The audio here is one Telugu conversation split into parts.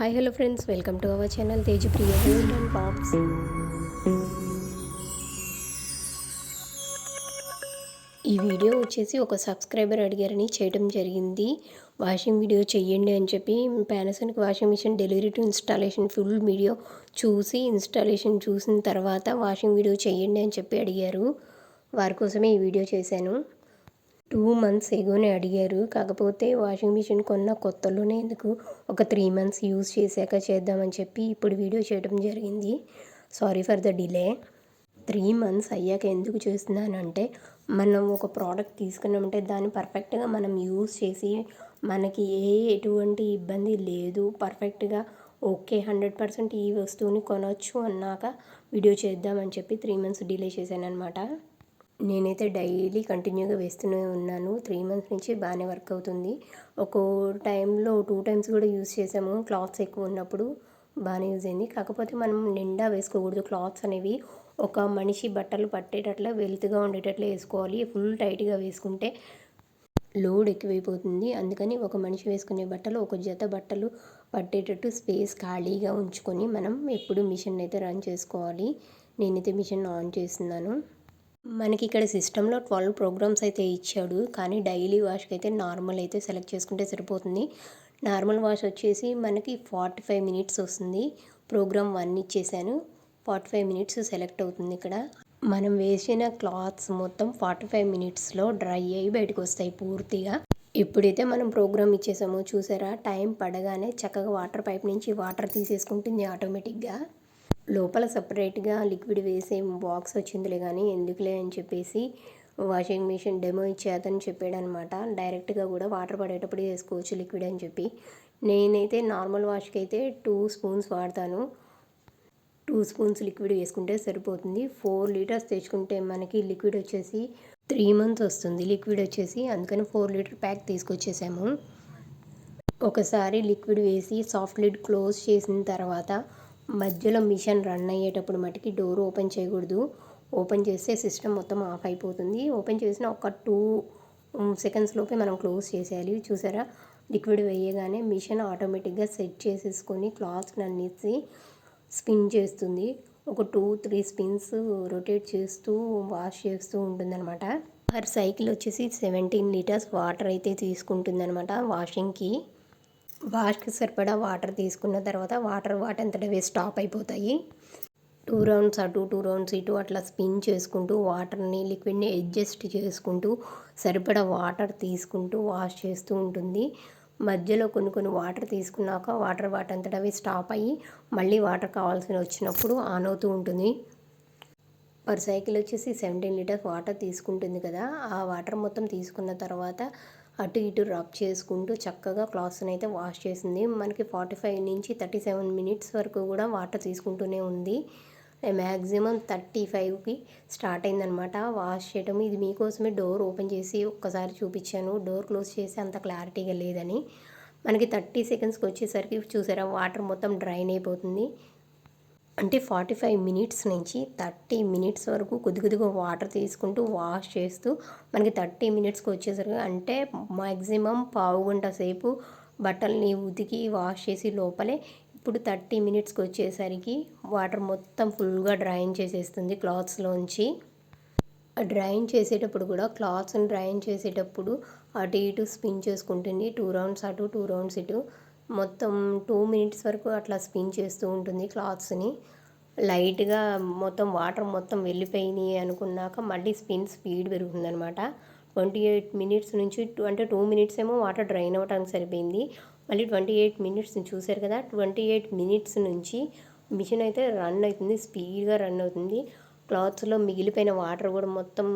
Hi hello friends welcome to our channel Tejapriya gold and pops ఈ వీడియో వచ్చేసి ఒక సబ్స్క్రైబర్ అడిగారని చేయడం జరిగింది. వాషింగ్ వీడియో చెయ్యండి అని చెప్పి Panasonic washing machine delivery to installation full video చూసి ఇన్స్టాలేషన్ చూసిన తర్వాత వాషింగ్ వీడియో చెయ్యండి అని చెప్పి అడిగారు. వారి కోసమే ఈ వీడియో చేశాను. టూ మంత్స్ ఎగోనే అడిగారు. కాకపోతే వాషింగ్ మిషన్ కొన్న కొత్తలోనే ఎందుకు ఒక త్రీ మంత్స్ యూజ్ చేశాక చేద్దామని చెప్పి ఇప్పుడు వీడియో చేయడం జరిగింది. Sorry for the delay. Three months అయ్యాక ఎందుకు చేస్తున్నానంటే మనం ఒక ప్రోడక్ట్ తీసుకున్నామంటే దాన్ని పర్ఫెక్ట్గా మనం యూజ్ చేసి మనకి ఏ ఎటువంటి ఇబ్బంది లేదు. పర్ఫెక్ట్గా ఓకే హండ్రెడ్ పర్సెంట్ ఈ వస్తువుని కొనవచ్చు అన్నాక వీడియో చేద్దామని చెప్పి త్రీ మంత్స్ డిలే చేశాను అనమాట నేనైతే డైలీ కంటిన్యూగా వేస్తూనే ఉన్నాను. త్రీ మంత్స్ నుంచి బాగానే వర్క్ అవుతుంది. ఒక్కో టైంలో టూ టైమ్స్ కూడా యూస్ చేసాము క్లాత్స్ ఎక్కువ ఉన్నప్పుడు బాగానే యూజ్ అయింది. కాకపోతే మనం నిండా వేసుకోకూడదు. క్లాత్స్ అనేవి ఒక మనిషి బట్టలు పట్టేటట్ల వెల్త్గా ఉండేటట్లు వేసుకోవాలి. ఫుల్ టైట్గా వేసుకుంటే లోడ్ ఎక్కువైపోతుంది. అందుకని ఒక మనిషి వేసుకునే బట్టలు ఒక జత బట్టలు పట్టేటట్టు స్పేస్ ఖాళీగా ఉంచుకొని మనం ఎప్పుడు మిషన్ అయితే రన్ చేసుకోవాలి నేనైతే మిషన్ ఆన్ చేస్తున్నాను. మనకి ఇక్కడ సిస్టంలో ట్వెల్వ్ ప్రోగ్రామ్స్ అయితే ఇచ్చాడు. కానీ డైలీ వాష్కి అయితే నార్మల్ అయితే సెలెక్ట్ చేసుకుంటే సరిపోతుంది. నార్మల్ వాష్ వచ్చేసి మనకి ఫార్టీ ఫైవ్ మినిట్స్ వస్తుంది. ప్రోగ్రామ్ వన్ ఇచ్చేసాను. ఫార్టీ ఫైవ్ మినిట్స్ సెలెక్ట్ అవుతుంది ఇక్కడ. మనం వేసిన క్లాత్స్ మొత్తం ఫార్టీ ఫైవ్ మినిట్స్లో డ్రై అయ్యి బయటకు వస్తాయి పూర్తిగా. ఎప్పుడైతే మనం ప్రోగ్రామ్ ఇచ్చేసామో చూసారా? టైం పడగానే చక్కగా వాటర్ పైప్ నుంచి వాటర్ తీసేసుకుంటుంది ఆటోమేటిక్గా. లోపల సపరేట్గా లిక్విడ్ వేసే బాక్స్ వచ్చిందిలే కానీ ఎందుకులే అని చెప్పేసి వాషింగ్ మిషన్ డెమో ఇచ్చేదని చెప్పాడు అనమాట డైరెక్ట్గా కూడా వాటర్ పడేటప్పుడు వేసుకోవచ్చు లిక్విడ్ అని చెప్పి. నేనైతే నార్మల్ వాష్కి అయితే టూ స్పూన్స్ వాడతాను. టూ స్పూన్స్ లిక్విడ్ వేసుకుంటే సరిపోతుంది. ఫోర్ లీటర్స్ తెచ్చుకుంటే మనకి లిక్విడ్ వచ్చేసి త్రీ మంత్స్ వస్తుంది. లిక్విడ్ వచ్చేసి అందుకని ఫోర్ లీటర్ ప్యాక్ తీసుకొచ్చేసాము. ఒకసారి లిక్విడ్ వేసి సాఫ్ట్ లిడ్ క్లోజ్ చేసిన తర్వాత మధ్యలో మిషన్ రన్ అయ్యేటప్పుడు మటుకి డోర్ ఓపెన్ చేయకూడదు. ఓపెన్ చేస్తే సిస్టమ్ మొత్తం ఆఫ్ అయిపోతుంది. ఓపెన్ చేసిన ఒక టూ సెకండ్స్ లోపే మనం క్లోజ్ చేసేయాలి. చూసారా? లిక్విడ్ వేయగానే మిషన్ ఆటోమేటిక్గా సెట్ చేసేసుకొని క్లాత్ అన్నిసి స్పిన్ చేస్తుంది. ఒక టూ త్రీ స్పిన్స్ రొటేట్ చేస్తూ వాష్ చేస్తూ ఉంటుందన్నమాట. పర్ సైకిల్ వచ్చేసి సెవెంటీన్ లీటర్స్ వాటర్ అయితే తీసుకుంటుందన్నమాట వాషింగ్కి. వాష్కి సరిపడా వాటర్ తీసుకున్న తర్వాత వాటర్ వాటంతటవే స్టాప్ అయిపోతాయి. టూ రౌండ్స్ అటు టూ రౌండ్స్ ఇటు అట్లా స్పిన్ చేసుకుంటూ వాటర్ని లిక్విడ్ని అడ్జస్ట్ చేసుకుంటూ సరిపడా వాటర్ తీసుకుంటూ వాష్ చేస్తూ ఉంటుంది. మధ్యలో కొన్ని కొన్ని వాటర్ తీసుకున్నాక వాటర్ వాటంతటవి స్టాప్ అయ్యి మళ్ళీ వాటర్ కావాల్సిన వచ్చినప్పుడు ఆన్ అవుతూ ఉంటుంది. పర్ సైకిల్ వచ్చేసి సెవెంటీన్ లీటర్స్ వాటర్ తీసుకుంటుంది కదా ఆ వాటర్ మొత్తం తీసుకున్న తర్వాత అటు ఇటు రబ్ చేసుకుంటూ చక్కగా క్లాత్స్ని అయితే వాష్ చేసింది. మనకి ఫార్టీ ఫైవ్ నుంచి థర్టీ సెవెన్ మినిట్స్ వరకు కూడా వాటర్ తీసుకుంటూనే ఉంది. మ్యాక్సిమం థర్టీ ఫైవ్కి స్టార్ట్ అయిందనమాట వాష్ చేయటం. ఇది మీకోసమే డోర్ ఓపెన్ చేసి ఒక్కసారి చూపించాను. డోర్ క్లోజ్ చేసి అంత క్లారిటీగా లేదని. మనకి థర్టీ సెకండ్స్కి వచ్చేసరికి చూసారా? వాటర్ మొత్తం డ్రైన్ అయిపోతుంది. అంటే ఫార్టీ ఫైవ్ మినిట్స్ నుంచి థర్టీ మినిట్స్ వరకు కొద్ది కొద్దిగా వాటర్ తీసుకుంటూ వాష్ చేస్తూ మనకి థర్టీ మినిట్స్కి వచ్చేసరికి అంటే మ్యాక్సిమం పావు గంట సేపు బట్టల్ని ఉతికి వాష్ చేసి లోపలే ఇప్పుడు థర్టీ మినిట్స్కి వచ్చేసరికి వాటర్ మొత్తం ఫుల్గా డ్రైన్ చేసేస్తుంది క్లాత్స్లోంచి. డ్రైన్ చేసేటప్పుడు కూడా క్లాత్స్ని డ్రైన్ చేసేటప్పుడు అటు ఇటు స్పిన్ చేసుకుంటుంది. టూ రౌండ్స్ అటు టూ రౌండ్స్ ఇటు. మొత్తం టూ మినిట్స్ వరకు అట్లా స్పిన్ చేస్తూ ఉంటుంది క్లాత్స్ని. లైట్గా మొత్తం వాటర్ మొత్తం వెళ్ళిపోయినాయి అనుకున్నాక మళ్ళీ స్పిన్ స్పీడ్ పెరుగుతుందనమాట ట్వంటీ ఎయిట్ మినిట్స్ నుంచి అంటే టూ మినిట్స్ ఏమో వాటర్ డ్రైన్ అవ్వడానికి సరిపోయింది. మళ్ళీ ట్వంటీ ఎయిట్ మినిట్స్ చూసారు కదా ట్వంటీ ఎయిట్ మినిట్స్ నుంచి మిషన్ అయితే రన్ అవుతుంది స్పీడ్గా రన్ అవుతుంది. క్లాత్స్లో మిగిలిపోయిన వాటర్ కూడా మొత్తం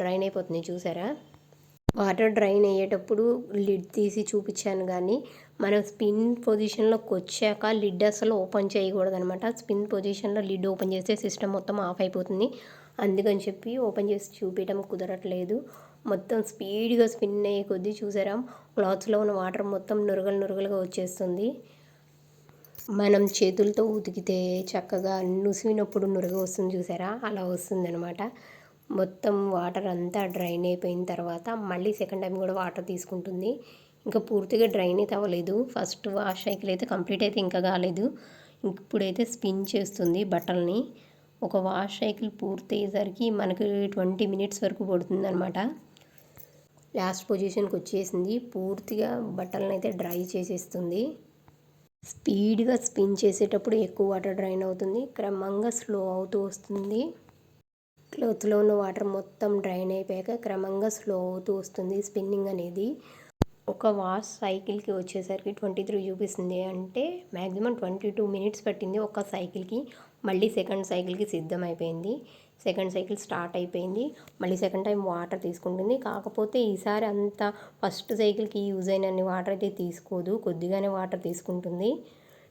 డ్రైన్ అయిపోతుంది చూసారా? వాటర్ డ్రైన్ అయ్యేటప్పుడు లిడ్ తీసి చూపించాను కానీ మనం స్పిన్ పొజిషన్లోకి వచ్చాక లిడ్ అసలు ఓపెన్ చేయకూడదనమాట స్పిన్ పొజిషన్లో లిడ్ ఓపెన్ చేస్తే సిస్టమ్ మొత్తం ఆఫ్ అయిపోతుంది. అందుకని చెప్పి ఓపెన్ చేసి చూపించడం కుదరట్లేదు. మొత్తం స్పీడ్గా స్పిన్ అయ్యే కొద్దీ చూసారా క్లాత్స్లో ఉన్న వాటర్ మొత్తం నురగలు నురగలుగా వచ్చేస్తుంది. మనం చేతులతో ఉతికితే చక్కగా నుసినప్పుడు నురగ వస్తుంది చూసారా? అలా వస్తుంది అనమాట మొత్తం వాటర్ అంతా డ్రైన్ అయిపోయిన తర్వాత మళ్ళీ సెకండ్ టైం కూడా వాటర్ తీసుకుంటుంది. ఇంకా పూర్తిగా డ్రైన్ అయితే అవ్వలేదు. ఫస్ట్ వాష్ సైకిల్ అయితే కంప్లీట్ అయితే ఇంకా కాలేదు. ఇప్పుడైతే స్పిన్ చేస్తుంది బట్టల్ని. ఒక వాష్ సైకిల్ పూర్తి అయ్యేసరికి మనకి ట్వంటీ మినిట్స్ వరకు పడుతుంది అనమాట లాస్ట్ పొజిషన్కి వచ్చేసింది. పూర్తిగా బట్టలను అయితే డ్రై చేసేస్తుంది. స్పీడ్గా స్పిన్ చేసేటప్పుడు ఎక్కువ వాటర్ డ్రైన్ అవుతుంది. క్రమంగా స్లో అవుతూ వస్తుంది. క్లోత్లో ఉన్న వాటర్ మొత్తం డ్రైన్ అయిపోయాక క్రమంగా స్లో అవుతూ వస్తుంది స్పిన్నింగ్ అనేది. ఒక వాష్ సైకిల్కి వచ్చేసరికి ట్వంటీ త్రీ చూపిస్తుంది అంటే మ్యాక్సిమం ట్వంటీ టూ మినిట్స్ పట్టింది ఒక సైకిల్కి. మళ్ళీ సెకండ్ సైకిల్కి సిద్ధం అయిపోయింది. సెకండ్ సైకిల్ స్టార్ట్ అయిపోయింది. మళ్ళీ సెకండ్ టైం వాటర్ తీసుకుంటుంది. కాకపోతే ఈసారి అంత ఫస్ట్ సైకిల్కి యూజ్ అయినన్ని వాటర్ అయితే తీసుకోదు. కొద్దిగానే వాటర్ తీసుకుంటుంది.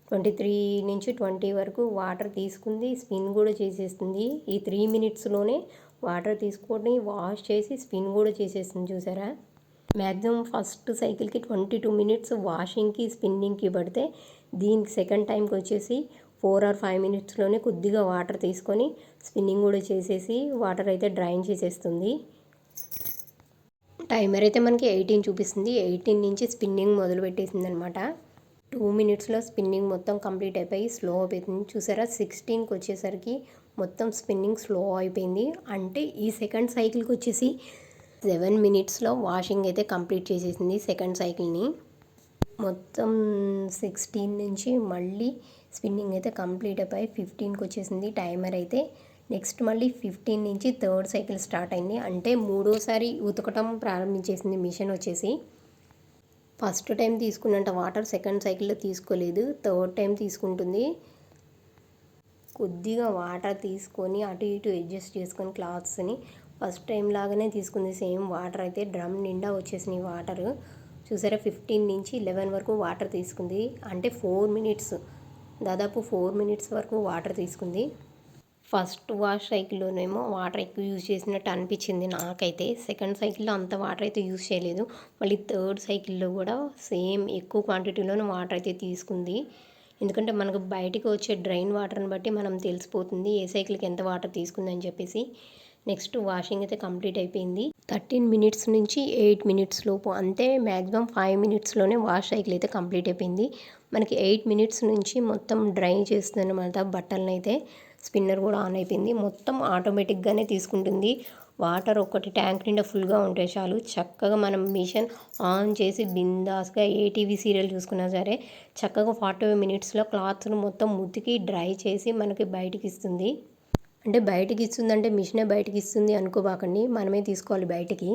ట్వంటీ త్రీ నుంచి ట్వంటీ వరకు వాటర్ తీసుకుంది స్పిన్ కూడా చేసేస్తుంది. ఈ త్రీ మినిట్స్లోనే వాటర్ తీసుకొని వాష్ చేసి స్పిన్ కూడా చేసేస్తుంది చూసారా? మ్యాక్సిమం ఫస్ట్ సైకిల్కి ట్వంటీ టూ మినిట్స్ వాషింగ్కి స్పిన్నింగ్కి పడితే దీనికి సెకండ్ టైంకి వచ్చేసి ఫోర్ ఆర్ ఫైవ్ మినిట్స్లోనే కొద్దిగా వాటర్ తీసుకొని స్పిన్నింగ్ కూడా చేసేసి వాటర్ అయితే డ్రైన్ చేసేస్తుంది. టైమర్ అయితే మనకి ఎయిటీన్ చూపిస్తుంది. ఎయిటీన్ నుంచి స్పిన్నింగ్ మొదలు పెట్టేసింది అనమాట టూ మినిట్స్లో స్పిన్నింగ్ మొత్తం కంప్లీట్ అయిపోయి స్లో అయిపోయింది. చూసారా? సిక్స్టీన్కి వచ్చేసరికి మొత్తం స్పిన్నింగ్ స్లో అయిపోయింది. అంటే ఈ సెకండ్ సైకిల్కి వచ్చేసి సెవెన్ మినిట్స్లో వాషింగ్ అయితే కంప్లీట్ చేసేసింది సెకండ్ సైకిల్ని. మొత్తం సిక్స్టీన్ నుంచి మళ్ళీ స్పిన్నింగ్ అయితే కంప్లీట్ అయిపోయి ఫిఫ్టీన్కి వచ్చేసింది టైమర్ అయితే. నెక్స్ట్ మళ్ళీ ఫిఫ్టీన్ నుంచి థర్డ్ సైకిల్ స్టార్ట్ అయింది. అంటే మూడోసారి ఉతకటం ప్రారంభించేసింది మిషన్ వచ్చేసి. ఫస్ట్ టైం తీసుకున్నంత వాటర్ సెకండ్ సైకిల్లో తీసుకోలేదు థర్డ్ టైం తీసుకుంటుంది. కొద్దిగా వాటర్ తీసుకొని అటు ఇటు అడ్జస్ట్ చేసుకొని క్లాత్స్ని ఫస్ట్ టైం లాగానే తీసుకుంది. సేమ్ వాటర్ అయితే డ్రమ్ నిండా వచ్చేసినాయి వాటర్. చూసారా ఫిఫ్టీన్ నుంచి లెవెన్ వరకు వాటర్ తీసుకుంది. అంటే ఫోర్ మినిట్స్ దాదాపు ఫోర్ మినిట్స్ వరకు వాటర్ తీసుకుంది. ఫస్ట్ వాష్ సైకిల్లోనేమో వాటర్ ఎక్కువ యూజ్ చేసినట్టు అనిపించింది నాకైతే. సెకండ్ సైకిల్లో అంత వాటర్ అయితే యూజ్ చేయలేదు. మళ్ళీ థర్డ్ సైకిల్లో కూడా సేమ్ ఎక్కువ క్వాంటిటీలోనే వాటర్ అయితే తీసుకుంది. ఎందుకంటే మనకు బయటికి వచ్చే డ్రైన్ వాటర్ని బట్టి మనం తెలిసిపోతుంది ఏ సైకిల్కి ఎంత వాటర్ తీసుకుందని చెప్పేసి. నెక్స్ట్ వాషింగ్ అయితే కంప్లీట్ అయిపోయింది. థర్టీన్ మినిట్స్ నుంచి ఎయిట్ మినిట్స్ లోపు అంతే మ్యాక్సిమం ఫైవ్ మినిట్స్లోనే వాష్ సైకిల్ అయితే కంప్లీట్ అయిపోయింది. మనకి ఎయిట్ మినిట్స్ నుంచి మొత్తం డ్రై చేస్తుంది అనమాట బట్టలను అయితే స్పిన్నర్ కూడా ఆన్ అయిపోయింది. మొత్తం ఆటోమేటిక్గానే తీసుకుంటుంది. వాటర్ ఒకటి ట్యాంక్ నిండా ఫుల్గా ఉంటే చాలు. చక్కగా మనం మిషన్ ఆన్ చేసి బిందాస్గా ఏ టీవీ సీరియల్ చూసుకున్నా సరే చక్కగా ఫార్టీ ఫైవ్ మినిట్స్లో క్లాత్ను మొత్తం ముతికి డ్రై చేసి మనకి బయటికి ఇస్తుంది. అంటే బయటికి ఇస్తుందంటే మిషనే బయటికి ఇస్తుంది అనుకోబాకండి. మనమే తీసుకోవాలి బయటికి.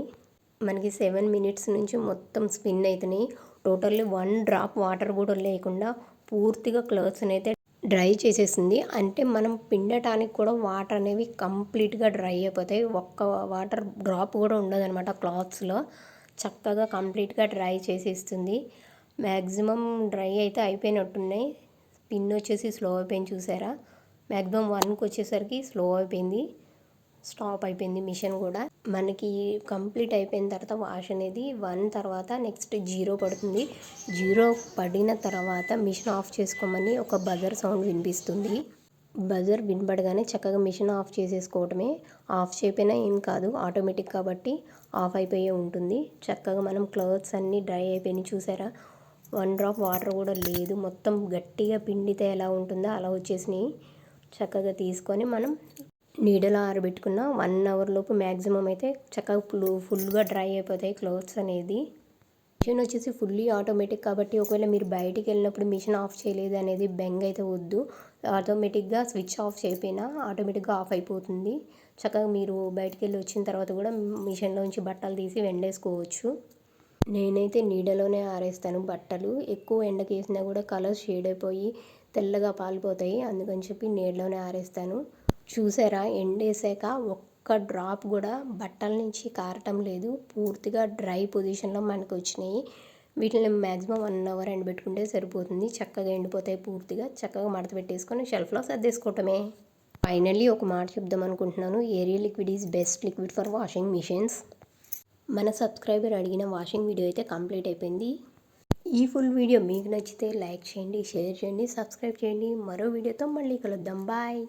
మనకి సెవెన్ మినిట్స్ నుంచి మొత్తం స్పిన్ అవుతున్నాయి టోటల్లీ వన్ డ్రాప్ వాటర్ కూడా లేకుండా పూర్తిగా క్లోత్స్ని అయితే డ్రై చేసేసింది. అంటే మనం పిండటానికి కూడా వాటర్ అనేవి కంప్లీట్గా డ్రై అయిపోతాయి. ఒక్క వాటర్ డ్రాప్ కూడా ఉండదనమాట క్లాత్స్లో. చక్కగా కంప్లీట్గా డ్రై చేసేస్తుంది. మ్యాక్సిమం డ్రై అయితే అయిపోయినట్టున్నాయి. పిన్ వచ్చేసి స్లో అయిపోయింది చూసారా? మ్యాక్సిమం వన్కి వచ్చేసరికి స్లో అయిపోయింది. స్టాప్ అయిపోయింది మిషన్ కూడా. మనకి కంప్లీట్ అయిపోయిన తర్వాత వాష్ అనేది వన్ తర్వాత నెక్స్ట్ జీరో పడుతుంది. జీరో పడిన తర్వాత మిషన్ ఆఫ్ చేసుకోమని ఒక బజర్ సౌండ్ వినిపిస్తుంది. బజర్ వినపడగానే చక్కగా మిషన్ ఆఫ్ చేసేసుకోవటమే. ఆఫ్ చేయపోయినా ఏం కాదు ఆటోమేటిక్ కాబట్టి ఆఫ్ అయిపోయే ఉంటుంది. చక్కగా మనం క్లోత్స్ అన్నీ డ్రై అయిపోయినాయి చూసారా? వన్ డ్రాప్ వాటర్ కూడా లేదు. మొత్తం గట్టిగా పిండితే ఎలా ఉంటుందో అలా వచ్చేసినాయి. చక్కగా తీసుకొని మనం నీడలో ఆరబెట్టుకున్న వన్ అవర్ లోపు మ్యాక్సిమం అయితే చక్కగా ఫుల్ ఫుల్గా డ్రై అయిపోతాయి క్లోత్స్ అనేది. మిషన్ వచ్చేసి ఫుల్లీ ఆటోమేటిక్ కాబట్టి ఒకవేళ మీరు బయటికి వెళ్ళినప్పుడు మిషన్ ఆఫ్ చేయలేదు అనేది బెంగ్ అయితే వద్దు. ఆటోమేటిక్గా స్విచ్ ఆఫ్ చేయకపోయినా ఆటోమేటిక్గా ఆఫ్ అయిపోతుంది. చక్కగా మీరు బయటికి వెళ్ళి వచ్చిన తర్వాత కూడా మిషన్లోంచి బట్టలు తీసి వెండేసుకోవచ్చు. నేనైతే నీడలోనే ఆరేస్తాను బట్టలు. ఎక్కువ ఎండకి వేసినా కూడా కలర్ షేడ్ అయిపోయి తెల్లగా పాలిపోతాయి. అందుకని చెప్పి నీడలోనే ఆరేస్తాను. చూసారా? ఎండేసాక ఒక్క డ్రాప్ కూడా బట్టల నుంచి కారటం లేదు. పూర్తిగా డ్రై పొజిషన్లో మనకు వచ్చినాయి వీటిని మ్యాక్సిమం వన్ అవర్ ఎండబెట్టుకుంటే సరిపోతుంది. చక్కగా ఎండిపోతాయి పూర్తిగా. చక్కగా మడత పెట్టేసుకొని షెల్ఫ్లో సర్దేసుకోవటమే. ఫైనల్లీ ఒక మాట చెప్దాం అనుకుంటున్నాను. Ariel liquid is best liquid for washing machines. మన సబ్స్క్రైబర్ అడిగిన వాషింగ్ వీడియో అయితే కంప్లీట్ అయిపోయింది. ఈ ఫుల్ వీడియో మీకు నచ్చితే లైక్ చేయండి షేర్ చేయండి సబ్స్క్రైబ్ చేయండి. మరో వీడియోతో మళ్ళీ కలుద్దాం. బాయ్.